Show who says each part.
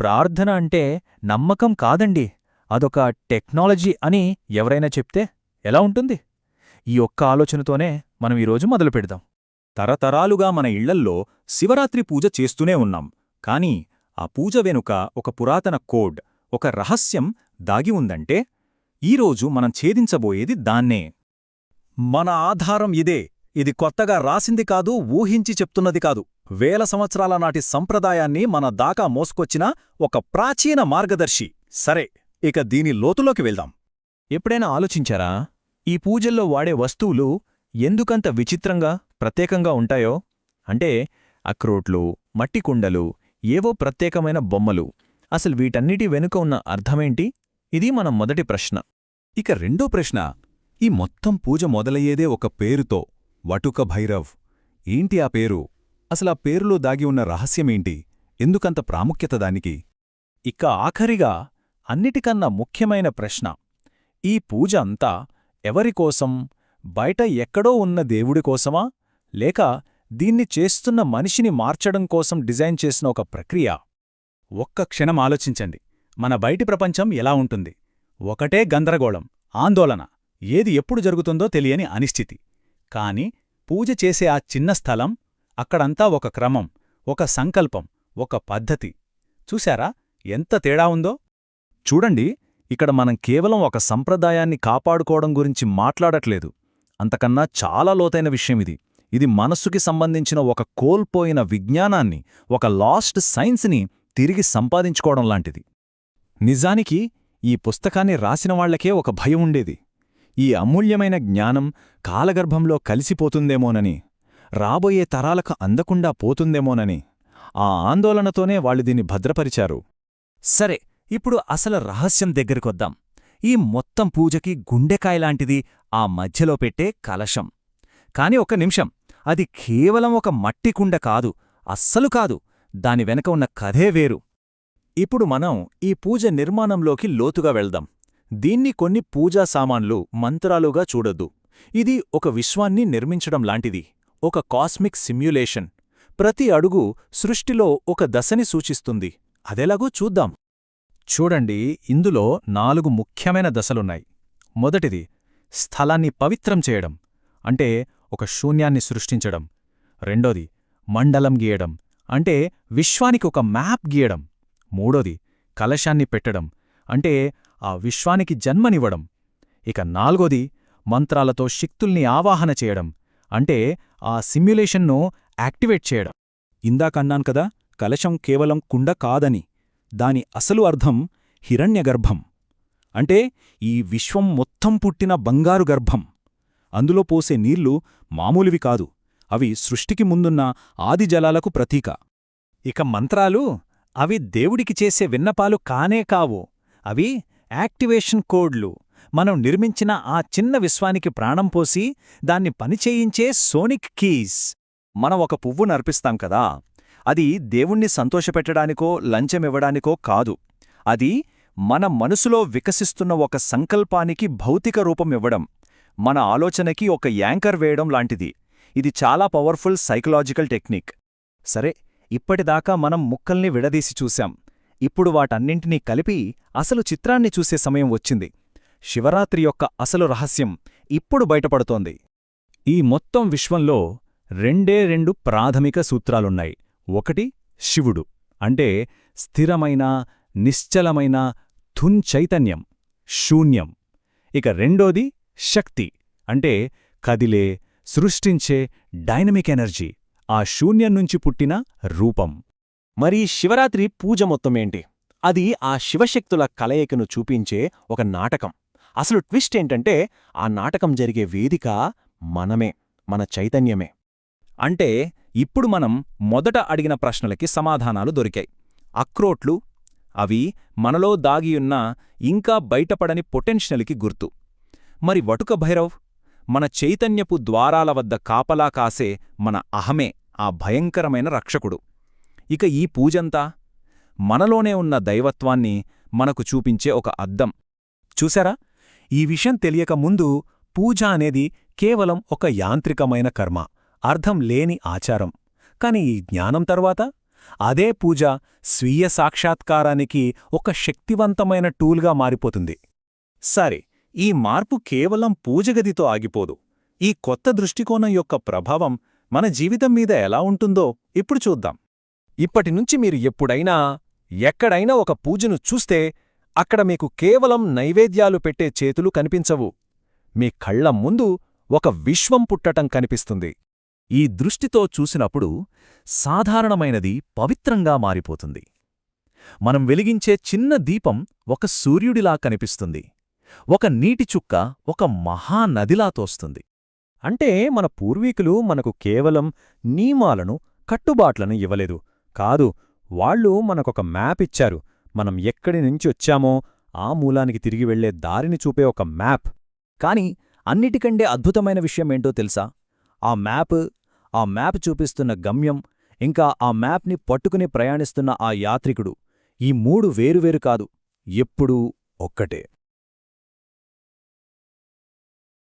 Speaker 1: ప్రార్థన అంటే నమ్మకం కాదండి. అదొక టెక్నాలజీ అని ఎవరైనా చెప్తే ఎలా ఉంటుంది? ఈ ఒక్క ఆలోచనతోనే మనం ఈరోజు మొదలు పెడదాం.
Speaker 2: తరతరాలుగా మన ఇళ్ళల్లో శివరాత్రి పూజ చేస్తూనే ఉన్నాం. కాని ఆ పూజ వెనుక ఒక పురాతన కోడ్ ఒక రహస్యం దాగి ఉందంటే ఈరోజు మనం ఛేదించబోయేది దాన్నే. మన ఆధారం ఇదే. ఇది కొత్తగా రాసింది కాదు ఊహించి చెప్తున్నది కాదు. వేల సంవత్సరాల నాటి సంప్రదాయాన్ని మన దాకా మోసుకొచ్చిన ఒక ప్రాచీన మార్గదర్శి. సరే ఇక దీని లోతులోకి వెళ్దాం.
Speaker 1: ఎప్పుడైనా ఆలోచించారా? ఈ పూజల్లో వాడే వస్తువులు ఎందుకంత విచిత్రంగా ప్రత్యేకంగా ఉంటాయో? అంటే అక్రోట్లు మట్టి కుండలు ఏవో ప్రత్యేకమైన బొమ్మలు. అసలు వీటన్నిటి వెనుక ఉన్న అర్థమేంటి? ఇది మన మొదటి ప్రశ్న.
Speaker 2: ఇక రెండో ప్రశ్న ఈ మొత్తం పూజ మొదలయ్యేదే ఒక పేరుతో. వటుక భైరవ్. ఏంటి ఆ పేరు? అసలా పేరులో దాగి ఉన్న రహస్యమేంటి? ఎందుకంత ప్రాముఖ్యత దానికి? ఇక ఆఖరిగా అన్నిటికన్నా ముఖ్యమైన ప్రశ్న. ఈ పూజ అంతా ఎవరికోసం బయట ఎక్కడో ఉన్న దేవుడికోసమా లేక దీన్ని చేస్తున్న మనిషిని మార్చడం కోసం డిజైన్ చేసిన ఒక ప్రక్రియ? ఒక్క క్షణం ఆలోచించండి. మన బయటి ప్రపంచం ఎలా ఉంటుంది? ఒకటే గందరగోళం ఆందోళన. ఏది ఎప్పుడు జరుగుతుందో తెలియని అనిశ్చితి. కాని పూజ చేసే ఆ చిన్న స్థలం అక్కడంతా ఒక క్రమం ఒక సంకల్పం ఒక పద్ధతి. చూశారా? ఎంత తేడా ఉందో? చూడండి ఇక్కడ మనం కేవలం ఒక సంప్రదాయాన్ని కాపాడుకోవడం గురించి మాట్లాడట్లేదు. అంతకన్నా చాలా లోతైన విషయం ఇది. ఇది మనస్సుకి సంబంధించిన ఒక కోల్పోయిన విజ్ఞానాన్ని ఒక లాస్ట్ సైన్స్ని తిరిగి సంపాదించుకోవడం లాంటిది. నిజానికి ఈ పుస్తకాన్ని రాసిన వాళ్ళకే ఒక భయం ఉండేది. ఈ అమూల్యమైన జ్ఞానం కాలగర్భంలో కలిసిపోతుందేమోనని రాబోయే తరాలకు అందకుండా పోతుందేమోనని ఆ ఆందోళనతోనే వాళ్ళు దీన్ని భద్రపరిచారు. సరే ఇప్పుడు అసలు రహస్యం దగ్గరికొద్దాం ఈ మొత్తం పూజకి గుండెకాయలాంటిది ఆ మధ్యలో పెట్టే కలశం. కాని ఒక నిమిషం అది కేవలం ఒక మట్టి కుండ కాదు అస్సలు కాదు దాని వెనక ఉన్న కథే వేరు. ఇప్పుడు మనం ఈ పూజ నిర్మాణంలోకి లోతుగా వెళ్దాం. దీన్ని కొన్ని పూజా సామాన్లు మంత్రాలుగా చూడొద్దు. ఇది ఒక విశ్వాన్ని నిర్మించడం లాంటిది. ఒక కాస్మిక్ సిమ్యులేషన్. ప్రతి అడుగు సృష్టిలో ఒక దశని సూచిస్తుంది. అదెలాగో చూద్దాం. చూడండి ఇందులో నాలుగు ముఖ్యమైన దశలున్నాయి. మొదటిది స్థలాన్ని పవిత్రం చేయడం అంటే ఒక శూన్యాన్ని సృష్టించడం. రెండోది మండలం గీయడం అంటే విశ్వానికి ఒక మ్యాప్ గీయడం. మూడోది కలశాన్ని పెట్టడం అంటే ఆ విశ్వానికి జన్మనివ్వడం. ఇక నాల్గోది మంత్రాలతో శక్తుల్ని ఆవాహన చేయడం. అంటే ఆ సిమ్యులేషన్ను యాక్టివేట్ చేయడం. ఇందాకన్నాను కదా కలశం కేవలం కుండ కాదని. దాని అసలు అర్థం హిరణ్యగర్భం. అంటే ఈ విశ్వం మొత్తం పుట్టిన బంగారు గర్భం. అందులో పోసే నీళ్ళు మామూలువి కాదు. అవి సృష్టికి ముందున్న ఆది జలాలకు ప్రతీక. ఇక మంత్రాలు అవి దేవుడికి చేసే విన్నపాలు కానే కావు. అవి యాక్టివేషన్ కోడ్లు. మనం నిర్మించిన ఆ చిన్న విశ్వానికి ప్రాణం పోసి దాన్ని పనిచేయించే సోనిక్ కీస్. మనం ఒక పువ్వు నర్పిస్తాం కదా. అది దేవుణ్ణి సంతోషపెట్టడానికో లంచమివ్వడానికో కాదు. అది మన మనసులో వికసిస్తున్న ఒక సంకల్పానికి భౌతిక రూపం ఇవ్వడం. మన ఆలోచనకి ఒక యాంకర్ వేయడం లాంటిది. ఇది చాలా పవర్ఫుల్ సైకలాజికల్ టెక్నిక్. సరే ఇప్పటిదాకా మనం ముక్కల్ని విడదీసి చూశాం. ఇప్పుడు వాటన్నింటినీ కలిపి అసలు చిత్రాన్ని చూసే సమయం వచ్చింది. శివరాత్రి యొక్క అసలు రహస్యం ఇప్పుడు బయటపడుతోంది. ఈ మొత్తం విశ్వంలో రెండే రెండు ప్రాథమిక సూత్రాలున్నాయి. ఒకటి శివుడు అంటే స్థిరమైన నిశ్చలమైన థున్ చైతన్యం శూన్యం. ఇక రెండోది శక్తి అంటే కదిలే సృష్టించే డైనమిక్ ఎనర్జీ ఆ శూన్యం నుంచి పుట్టిన రూపం.
Speaker 3: మరి శివరాత్రి పూజ మొత్తమేంటి అది ఆ శివశక్తుల కలయికను చూపించే ఒక నాటకం. అసలు ట్విస్ట్ ఏంటంటే ఆ నాటకం జరిగే వేదిక మనమే మన చైతన్యమే.
Speaker 2: అంటే ఇప్పుడు మనం మొదట అడిగిన ప్రశ్నలకి సమాధానాలు దొరికాయి. అక్రోట్లు అవి మనలో దాగియున్న ఇంకా బయటపడని పొటెన్షియల్కి గుర్తు. మరి వటుక భైరవ్ మన చైతన్యపు ద్వారాల వద్ద కాపలా కాసే మన అహమే ఆ భయంకరమైన రక్షకుడు. ఇక ఈ పూజంతా మనలోనే ఉన్న దైవత్వాన్ని మనకు చూపించే ఒక అద్దం. చూశారా? ఈ విషయం తెలియక ముందు పూజ అనేది కేవలం ఒక యాంత్రికమైన కర్మ అర్థం లేని ఆచారం. కాని ఈ జ్ఞానం తర్వాత అదే పూజ స్వీయ సాక్షాత్కారానికి ఒక శక్తివంతమైన టూల్గా మారిపోతుంది. సరే ఈ మార్పు కేవలం పూజగదితో ఆగిపోదు. ఈ కొత్త దృష్టికోణం యొక్క ప్రభావం మన జీవితం మీద ఎలా ఉంటుందో ఇప్పుడు చూద్దాం.
Speaker 3: ఇప్పటినుంచి మీరు ఎప్పుడైనా ఎక్కడైనా ఒక పూజను చూస్తే అక్కడ మీకు కేవలం నైవేద్యాలు పెట్టే చేతులు కనిపించవు. మీ కళ్ళ ముందు ఒక విశ్వం పుట్టటం కనిపిస్తుంది.
Speaker 1: ఈ దృష్టితో చూసినప్పుడు సాధారణమైనది పవిత్రంగా మారిపోతుంది. మనం వెలిగించే చిన్న దీపం ఒక సూర్యుడిలా కనిపిస్తుంది. ఒక నీటి చుక్క ఒక మహానదిలా తోస్తుంది.
Speaker 3: అంటే మన పూర్వీకులు మనకు కేవలం నియమాలను కట్టుబాట్లను ఇవ్వలేదు. కాదు వాళ్ళు మనకొక మ్యాప్ ఇచ్చారు. మనం ఎక్కడి నుంచి వచ్చామో ఆ మూలానికి తిరిగి వెళ్ళే దారిని చూపే ఒక మ్యాప్.
Speaker 1: కాని అన్నిటికంటే అద్భుతమైన విషయమేంటో తెలుసా? ఆ మ్యాప్ ఆ మ్యాప్ చూపిస్తున్న గమ్యం ఇంకా ఆ మ్యాప్ని పట్టుకుని ప్రయాణిస్తున్న ఆ యాత్రికుడు ఈ మూడు వేరువేరు కాదు ఎప్పుడూ ఒక్కటే.